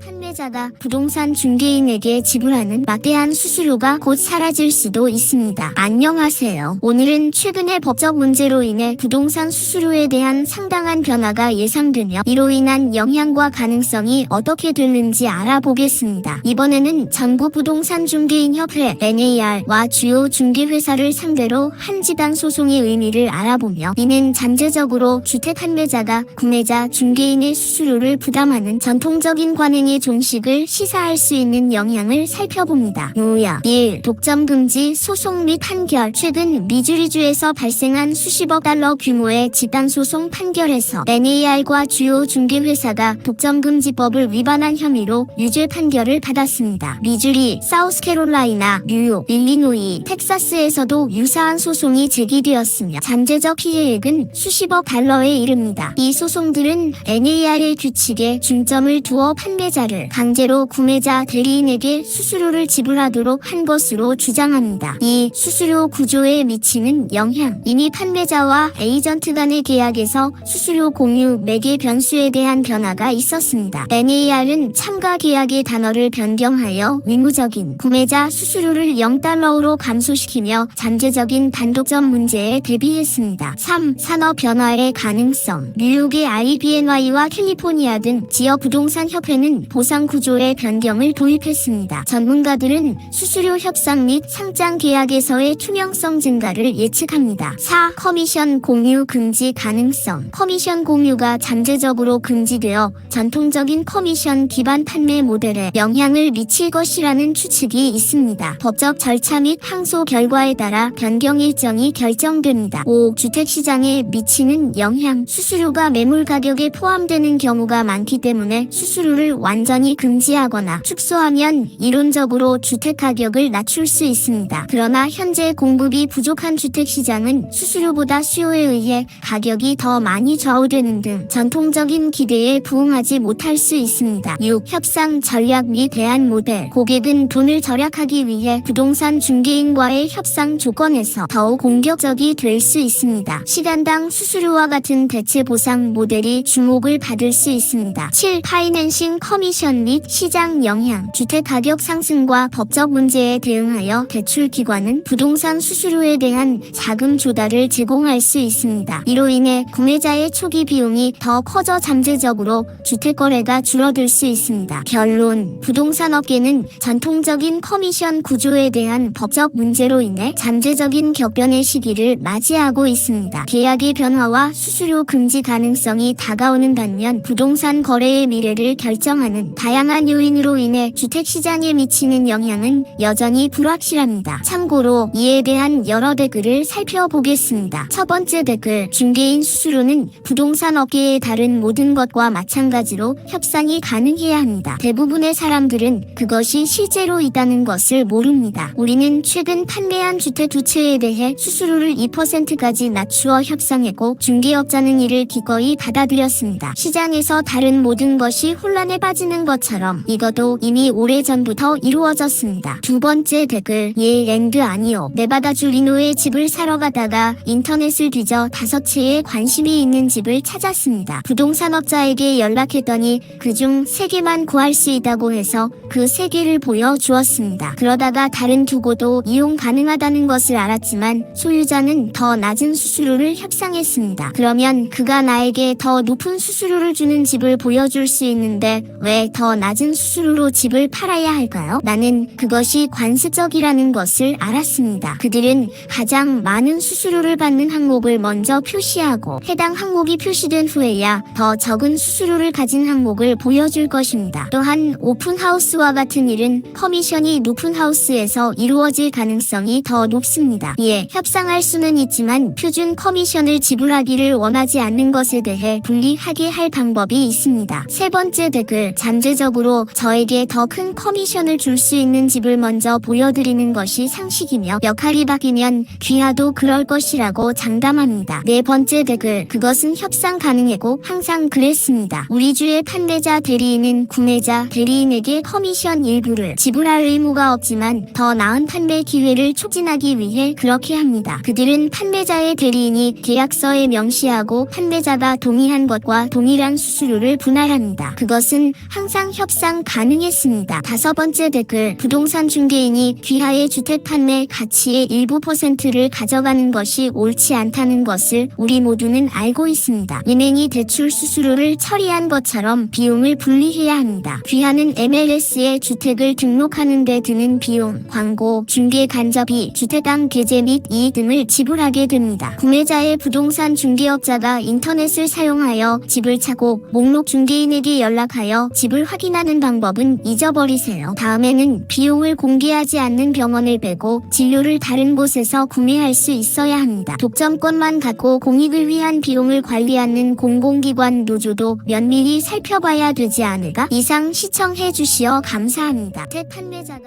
판매자가 부동산 중개인에게 지불하는 막대한 수수료가 곧 사라질 수도 있습니다. 안녕하세요. 오늘은 최근의 법적 문제로 인해 부동산 수수료에 대한 상당한 변화가 예상되며 이로 인한 영향과 가능성이 어떻게 될는지 알아보겠습니다. 이번에는 전국 부동산 중개인 협회 NAR와 주요 중개회사를 상대로 한 집단 소송의 의미를 알아보며 이는 잠재적으로 주택 판매자가 구매자 중개인의 수수료를 부담하는 전통적인 관행 의 종식을 시사할 수 있는 영향을 살펴봅니다. 요약 1. 독점 금지 소송 및 판결 최근 미주리주에서 발생한 수십억 달러 규모의 집단 소송 판결에서 NAR과 주요 중개회사가 독점 금지법을 위반한 혐의로 유죄 판결을 받았습니다. 미주리, 사우스캐롤라이나, 뉴욕, 일리노이, 텍사스에서도 유사한 소송이 제기되었으며 잠재적 피해액은 수십억 달러에 이릅니다. 이 소송들은 NAR의 규칙에 중점을 두어 판매자 를 강제로 구매자 대리인에게 수수료를 지불하도록 한 것으로 주장합니다. 이 수수료 구조에 미치는 영향 이미 판매자와 에이전트 간의 계약에서 수수료 공유 매개 변수에 대한 변화가 있었습니다. NAR은 참가 계약의 단어를 변경하여 의무적인 구매자 수수료를 0달러로 감소시키며 잠재적인 단독점 문제에 대비했습니다. 3. 산업 변화의 가능성 뉴욕의 IBNY와 캘리포니아 등 지역 부동산 협회는 보상 구조의 변경을 도입했습니다. 전문가들은 수수료 협상 및 상장 계약에서의 투명성 증가를 예측합니다. 4. 커미션 공유 금지 가능성 커미션 공유가 잠재적으로 금지되어 전통적인 커미션 기반 판매 모델에 영향을 미칠 것이라는 추측이 있습니다. 법적 절차 및 항소 결과에 따라 변경 일정이 결정됩니다. 5. 주택시장에 미치는 영향 수수료가 매물 가격에 포함되는 경우가 많기 때문에 수수료를 완 전히 금지하거나 축소하면 이론적으로 주택 가격을 낮출 수 있습니다. 그러나 현재 공급이 부족한 주택 시장은 수수료보다 수요에 의해 가격이 더 많이 좌우되는 등 전통적인 기대에 부응하지 못할 수 있습니다. 6. 협상 전략 및 대안 모델 고객은 돈을 절약하기 위해 부동산 중개인과의 협상 조건에서 더욱 공격적이 될 수 있습니다. 시간당 수수료와 같은 대체 보상 모델이 주목을 받을 수 있습니다. 7. 파이낸싱 커 미션 및 시장 영향 주택 가격 상승과 법적 문제에 대응하여 대출 기관은 부동산 수수료에 대한 자금 조달을 제공할 수 있습니다. 이로 인해 구매자의 초기 비용이 더 커져 잠재적으로 주택 거래가 줄어들 수 있습니다. 결론 부동산 업계는 전통적인 커미션 구조에 대한 법적 문제로 인해 잠재적인 격변의 시기를 맞이하고 있습니다. 계약의 변화와 수수료 금지 가능성이 다가오는 반면 부동산 거래의 미래를 결정하는 다양한 요인으로 인해 주택 시장에 미치는 영향은 여전히 불확실합니다. 참고로 이에 대한 여러 댓글을 살펴보겠습니다. 첫 번째 댓글 중개인 수수료는 부동산 업계의 다른 모든 것과 마찬가지로 협상이 가능해야 합니다. 대부분의 사람들은 그것이 실제로 있다는 것을 모릅니다. 우리는 최근 판매한 주택 두 채에 대해 수수료를 2%까지 낮추어 협상했고 중개업자는 이를 기꺼이 받아들였습니다. 시장에서 다른 모든 것이 혼란에 빠 지는 것처럼 이것도 이미 오래전부터 이루어졌습니다. 두 번째 댓글 예 랜드 아니요 네바다 주 리노의 집을 사러 가다가 인터넷을 뒤져 다섯 채에 관심이 있는 집을 찾았습니다. 부동산업자에게 연락했더니 그중 세 개만 구할 수 있다고 해서 그 세 개를 보여주었습니다. 그러다가 다른 두 곳도 이용 가능하다는 것을 알았지만 소유자는 더 낮은 수수료를 협상했습니다. 그러면 그가 나에게 더 높은 수수료를 주는 집을 보여줄 수 있는데 왜더 낮은 수수료로 집을 팔아야 할까요? 나는 그것이 관습적이라는 것을 알았습니다. 그들은 가장 많은 수수료를 받는 항목을 먼저 표시하고 해당 항목이 표시된 후에야 더 적은 수수료를 가진 항목을 보여줄 것입니다. 또한 오픈하우스와 같은 일은 커미션이 높은 하우스에서 이루어질 가능성이 더 높습니다. 이에 협상할 수는 있지만 표준 커미션을 지불하기를 원하지 않는 것에 대해 분리하게 할 방법이 있습니다. 세 번째 댓글 잠재적으로 저에게 더 큰 커미션을 줄 수 있는 집을 먼저 보여드리는 것이 상식이며 역할이 바뀌면 귀하도 그럴 것이라고 장담합니다. 네 번째 댓글 그것은 협상 가능하고 항상 그랬습니다. 우리 주의 판매자 대리인은 구매자 대리인에게 커미션 일부를 지불할 의무가 없지만 더 나은 판매 기회를 촉진하기 위해 그렇게 합니다. 그들은 판매자의 대리인이 계약서에 명시하고 판매자가 동의한 것과 동일한 수수료를 분할합니다. 그것은 항상 협상 가능했습니다. 다섯 번째 댓글 부동산 중개인이 귀하의 주택 판매 가치의 일부 퍼센트를 가져가는 것이 옳지 않다는 것을 우리 모두는 알고 있습니다. 은행이 대출 수수료를 처리한 것처럼 비용을 분리해야 합니다. 귀하는 MLS에 주택을 등록하는 데 드는 비용, 광고, 중개 간접이 주택당 계제 및 이익 등을 지불하게 됩니다. 구매자의 부동산 중개업자가 인터넷을 사용하여 집을 찾고 목록 중개인에게 연락하여 집을 확인하는 방법은 잊어버리세요. 다음에는 비용을 공개하지 않는 병원을 빼고 진료를 다른 곳에서 구매할 수 있어야 합니다. 독점권만 갖고 공익을 위한 비용을 관리하는 공공기관 노조도 면밀히 살펴봐야 되지 않을까? 이상 시청해 주시어 감사합니다. 대 판매자가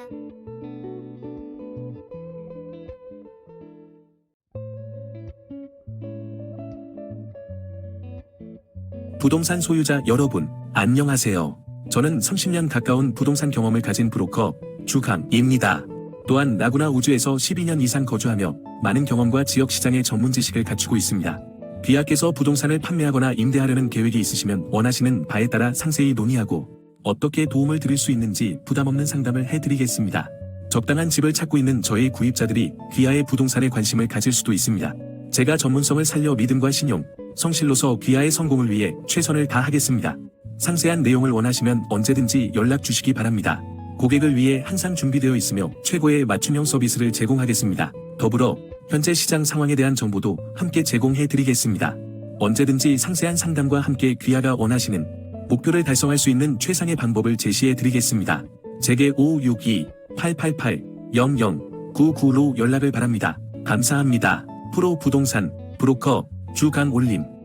부동산 소유자 여러분, 안녕하세요. 저는 30년 가까운 부동산 경험을 가진 브로커 주강입니다. 또한 라구나 우주에서 12년 이상 거주하며 많은 경험과 지역 시장의 전문 지식을 갖추고 있습니다. 귀하께서 부동산을 판매하거나 임대하려는 계획이 있으시면 원하시는 바에 따라 상세히 논의하고 어떻게 도움을 드릴 수 있는지 부담 없는 상담을 해드리겠습니다. 적당한 집을 찾고 있는 저희 구입자들이 귀하의 부동산에 관심을 가질 수도 있습니다. 제가 전문성을 살려 믿음과 신용, 성실로서 귀하의 성공을 위해 최선을 다하겠습니다. 상세한 내용을 원하시면 언제든지 연락 주시기 바랍니다. 고객을 위해 항상 준비되어 있으며 최고의 맞춤형 서비스를 제공하겠습니다. 더불어 현재 시장 상황에 대한 정보도 함께 제공해 드리겠습니다. 언제든지 상세한 상담과 함께 귀하가 원하시는 목표를 달성할 수 있는 최상의 방법을 제시해 드리겠습니다. 제게 562-888-0099로 연락을 바랍니다. 감사합니다. 프로 부동산 브로커 주강올림